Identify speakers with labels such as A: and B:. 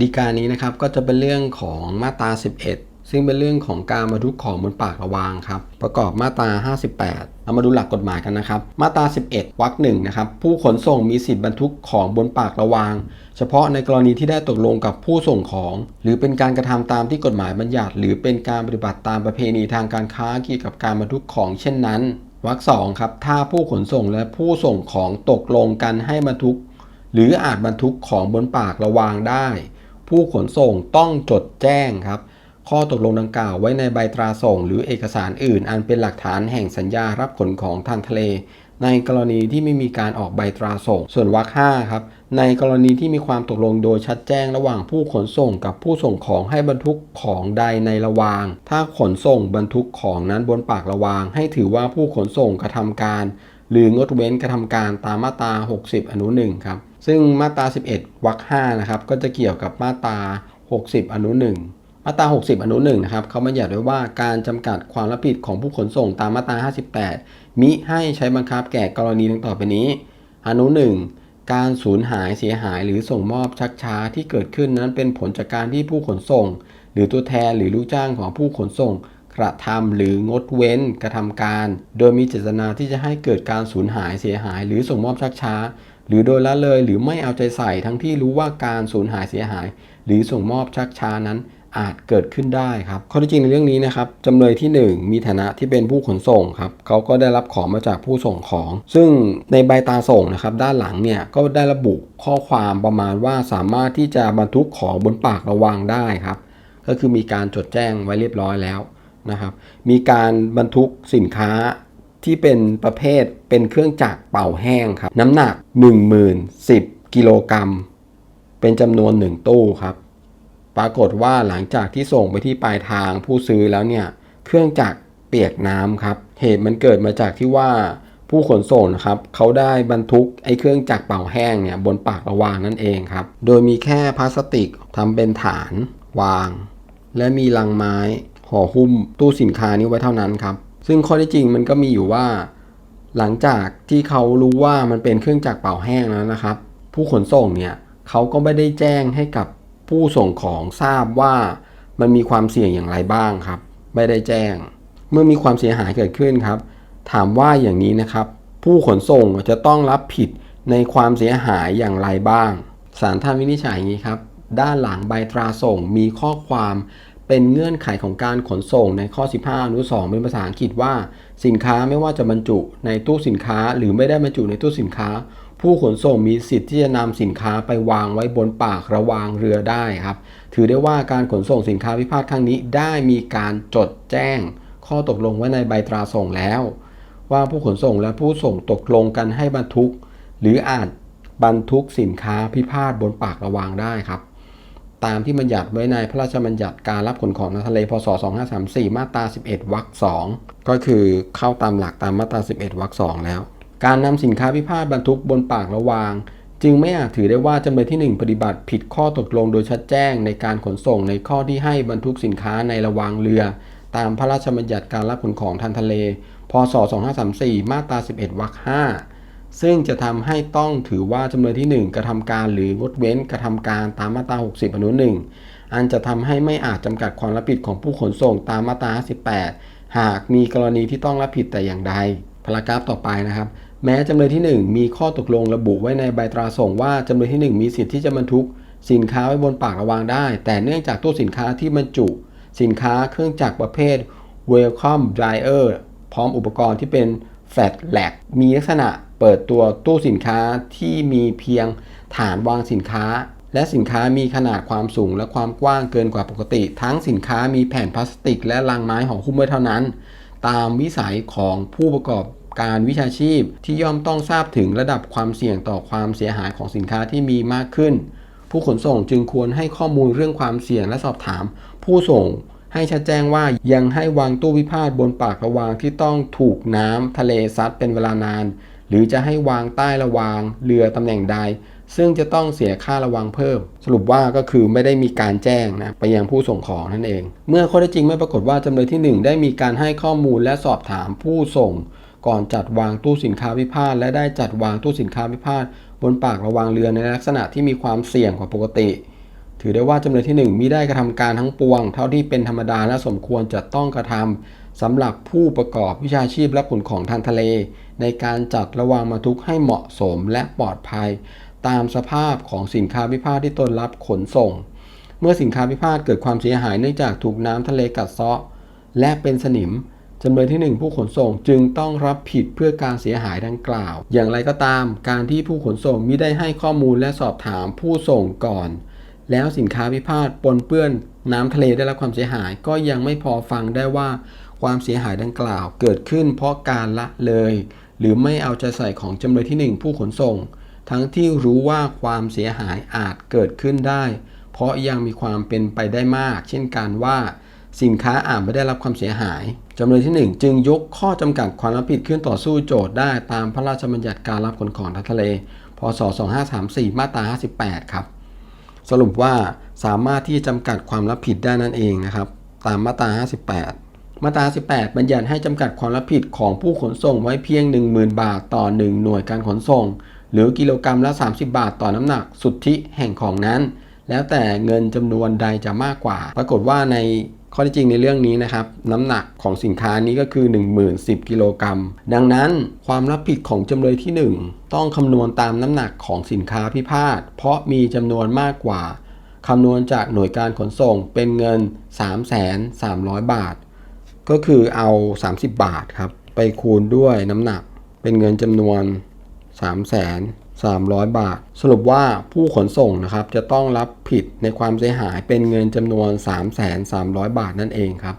A: ดีกานี้นะครับก็จะเป็นเรื่องของมาตรา 11 ซึ่งเป็นเรื่องของการบรรทุกของบนปากระวางครับประกอบมาตรา 58เรามาดูหลักกฎหมายกันนะครับ มาตรา 11 วรรคหนึ่งนะครับผู้ขนส่งมีสิทธิบรรทุกของบนปากระวาง เฉพาะในกรณีที่ได้ตกลงกับผู้ส่งของ หรือเป็นการกระทำตามที่กฎหมายบัญญัติ หรือเป็นการปฏิบัติตามประเพณีทางการค้าเกี่ยวกับการบรรทุกของเช่นนั้นวรรคสองครับถ้าผู้ขนส่งและผู้ส่งของตกลงกันให้บรรทุก หรืออาจบรรทุกของบนปากระวางได้ ผู้ขนส่งต้องจดแจ้งครับ ข้อตกลงดังกล่าวไว้ในใบตราส่ง หรือเอกสารอื่น อันเป็นหลักฐานแห่งสัญญารับขนของทางทะเล ในกรณีที่ไม่มีการออกใบตราส่ง ส่วนวรรค5ครับ ในกรณีที่มีความตกลงโดยชัดแจ้งระหว่างผู้ขนส่งกับผู้ส่งของให้บรรทุกของใดในระวาง ถ้าขนส่งบรรทุกของนั้นบนปากระวาง ให้ถือว่าผู้ขนส่งกระทำการ หรืองดเว้นกระทำการตามมาตรา 60 อนุ1ครับ ซึ่งมาตรา 11วรรค5นะครับ ก็จะเกี่ยวกับมาตรา 60 อนุ1มาตรา 60 อนุ1นะครับเขาบัญญัติไว้ว่าการจำกัดความรับผิดของผู้ขนส่งตามมาตรา 58 มิให้ใช้บังคับแก่กรณีดังต่อไปนี้ อนุ 1 การสูญหายเสียหายหรือส่งมอบชักช้าที่เกิดขึ้นนั้นเป็นผลจากการที่ผู้ขนส่ง หรือตัวแทนหรือลูกจ้างของผู้ขนส่ง กระทำหรืองดเว้นกระทำการ โดยมีเจตนาที่จะให้เกิดการสูญหายเสียหาย หรือส่งมอบชักช้า หรือโดยละเลยหรือไม่เอาใจใส่ทั้งที่รู้ว่าการสูญหายเสียหาย หรือส่งมอบชักช้านั้นอาจเกิดขึ้นได้ครับ ข้อที่จริงในเรื่องนี้นะครับจำเลยที่ 1 มีฐานะที่เป็นผู้ขนส่งครับเขาก็ได้รับของมาจากผู้ส่งของ ซึ่งในใบตราส่งนะครับด้านหลังเนี่ยก็ได้ระบุข้อความประมาณว่าสามารถที่จะบรรทุกของบนปากระวางได้ครับ ก็คือมีการจดแจ้งไว้เรียบร้อยแล้ว นะครับ มีการบรรทุกสินค้าที่เป็นประเภทเป็นเครื่องจักรเป่าแห้งครับ น้ำหนัก 10,010 กิโลกรัม เป็นจำนวน 1 ตู้ครับ ปรากฏว่าหลังจากที่ส่งไปที่ปลายทางผู้ซื้อแล้วเนี่ย เครื่องจักรเปียกน้ำครับ เหตุมันเกิดมาจากที่ว่าผู้ขนส่งนะครับเขาได้บรรทุกไอ้เครื่องจักรเป่าแห้งเนี่ยบนปากระวางนั่นเองครับ โดยมีแค่พลาสติกทำเป็นฐานวาง และมีลังไม้ ห่อหุ้มตู้สินค้านี้ไว้เท่านั้นครับ ซึ่งข้อที่จริงมันก็มีอยู่ว่า หลังจากที่เขารู้ว่ามันเป็นเครื่องจักรเป่าแห้งแล้วนะครับ ผู้ขนส่งเนี่ยเขาก็ไม่ได้แจ้งให้กับผู้ส่งของทราบว่ามันมีความเสี่ยงอย่างไรบ้างครับ ไม่ได้แจ้ง เมื่อมีความเสียหายเกิดขึ้นครับ ถามว่าอย่างนี้นะครับ ผู้ขนส่งจะต้องรับผิดในความเสียหายอย่างไรบ้างศาลท่านวินิจฉัยอย่างนี้ครับ ด้านหลังใบตราส่งมีข้อความ เป็นเงื่อนไขของการขนส่งในข้อ 15อนุ2เป็นภาษาอังกฤษว่า สินค้าไม่ว่าจะบรรจุในตู้สินค้า หรือไม่ได้บรรจุในตู้สินค้า ผู้ขนส่งมีสิทธิ์ที่จะนำสินค้าไปวางไว้บนปากระวางเรือได้ครับ ถือได้ว่าการขนส่งสินค้าพิพาทครั้งนี้ ได้มีการจดแจ้ง ข้อตกลงไว้ในใบตราส่งแล้ว ว่าผู้ขนส่งและผู้ส่งตกลงกันให้บรรทุก หรืออาจบรรทุกสินค้าพิพาทบนปากระวางได้ครับ ตามที่บัญญัติไว้ในพระราชบัญญัติการรับขนของทางทะเลพศ 2534 มาตรา 11 วรรค 2 ก็คือเข้าตามหลักตามมาตรา 11 วรรค 2 แล้ว การนำสินค้าพิพาทบรรทุกบนปากระวาง จึงไม่อาจถือได้ว่าจำเลยที่ 1 ปฏิบัติผิดข้อตกลงโดยชัดแจ้งในการขนส่งในข้อที่ให้บรรทุกสินค้าในระวางเรือ ตามพระราชบัญญัติการรับขนของทางทะเล พศ 2534 มาตรา 11 วรรค 5 ซึ่งจะทำให้ต้องถือว่าจำเลยที่ 1 กระทำการหรืองดเว้นกระทำการตามมาตรา 60 อนุ 1 อันจะทำให้ไม่อาจจำกัดความรับผิดของผู้ขนส่งตามมาตรา58หากมีกรณีที่ต้องรับผิดแต่อย่างใดพารากราฟต่อไปนะครับ แม้จำเลยที่ 1 มีข้อตกลงระบุไว้ในใบตราส่งว่าจำเลยที่ 1 มีสิทธิ์ที่จะบรรทุก สินค้าไว้บนปากระวางได้ แต่เนื่องจากตู้สินค้าที่บรรจุ สินค้าเครื่องจักรประเภท Welcome Dryer พร้อมอุปกรณ์ที่เป็น Flat l a g มีลักษณะ เปิดตัวตู้สินค้าที่มีเพียงฐานวางสินค้า และสินค้ามีขนาดความสูงและความกว้างเกินกว่าปกติ ทั้งสินค้ามีแผ่นพลาสติก และลังไม้ห่อหุ้มไว้เท่านั้น ตามวิสัยของผู้ประกอบการวิชาชีพที่ย่อมต้องทราบถึงระดับความเสี่ยงต่อความเสียหายของสินค้าที่มีมากขึ้น ผู้ขนส่งจึงควรให้ข้อมูลเรื่องความเสี่ยงและสอบถาม ผู้ส่งให้ชัดแจ้งว่ายังให้วางตู้พิพาทบนปากระวางที่ต้องถูกน้ำทะเลซัดเป็นเวลานาน หรือจะให้วางใต้ระวางเรือตำแหน่งใด ซึ่งจะต้องเสียค่าระวังเพิ่ม สรุปว่าก็คือไม่ได้มีการแจ้งนะไปยังผู้ส่งของนั่นเอง เมื่อข้อเท็จจริงไม่ปรากฏว่าจำเลยที่ 1 ได้มีการให้ข้อมูลและสอบถามผู้ส่ง ก่อนจัดวางตู้สินค้าพิพาทและได้จัดวางตู้สินค้าพิพาทบนปากระวางเรือในลักษณะที่มีความเสี่ยงกว่าปกติ ถือได้ว่าจำเลยที่ 1มิได้กระทำการทั้งปวง เท่าที่เป็นธรรมดาและสมควรจะต้องกระทำสำหรับผู้ประกอบวิชาชีพและขนของทางทะเล ในการจัดระวางบรรทุกให้เหมาะสมและปลอดภัย ตามสภาพของสินค้าพิพาทที่ตนรับขนส่ง เมื่อสินค้าพิพาทเกิดความเสียหายเนื่องจากถูกน้ำทะเลกัดเซาะ และเป็นสนิมจำเลยที่ 1 ผู้ขนส่งจึงต้องรับผิดเพื่อการเสียหายดังกล่าว อย่างไรก็ตาม การที่ผู้ขนส่งมิได้ให้ข้อมูลและสอบถามผู้ส่งก่อน แล้วสินค้าพิพาทปนเปื้อนน้ำทะเลได้รับความเสียหาย ก็ยังไม่พอฟังได้ว่าความเสียหายดังกล่าวเกิดขึ้นเพราะการละเลย หรือไม่เอาใจใส่ของจำเลยที่ 1 ผู้ขนส่ง ทั้งที่รู้ว่าความเสียหายอาจเกิดขึ้นได้ เพราะยังมีความเป็นไปได้มาก เช่นการว่าสินค้าอาจไม่ได้รับความเสียหาย จำเลยที่ 1 จึงยกข้อจำกัดความรับผิดขึ้นต่อสู้โจทย์ได้ตามพระราชบัญญัติการรับขนของทางทะเล พศ 2534 มาตรา 58 ครับ สรุปว่าสามารถที่จะจำกัดความรับผิดได้นั่นเองนะครับ ตามมาตรา 58 มาตรา 18 บัญญัติให้จำกัดความรับผิดของผู้ขนส่งไว้เพียง 10,000 บาทต่อ 1 หน่วยการขนส่ง หรือกิโลกรรัมละ 30 บาทต่อน้ำหนักสุทธิแห่งของนั้น แล้วแต่เงินจำนวนใดจะมากกว่า ปรากฏว่าใน ข้อท็จจริงในเรื่องนี้นะครับน้ำหนักของสินค้านี้ก็คือ 10,010กิโลกรัมดังนั้นความรับผิดของจำเลยที่ 1 ต้องคำนวณตามน้ำหนักของสินค้าพิพาทเพราะมีจำนวนมากกว่าคำนวณจากหน่วยการขนส่งเป็นเงิน 3,300 บาท ก็คือเอา 30 บาทครับไปคูณด้วยน้ำหนักเป็นเงินจำนวน 300 บาท สรุปว่าผู้ขนส่งนะครับจะต้องรับผิดในความเสียหายเป็นเงินจำนวน 3,300 บาทนั่นเองครับ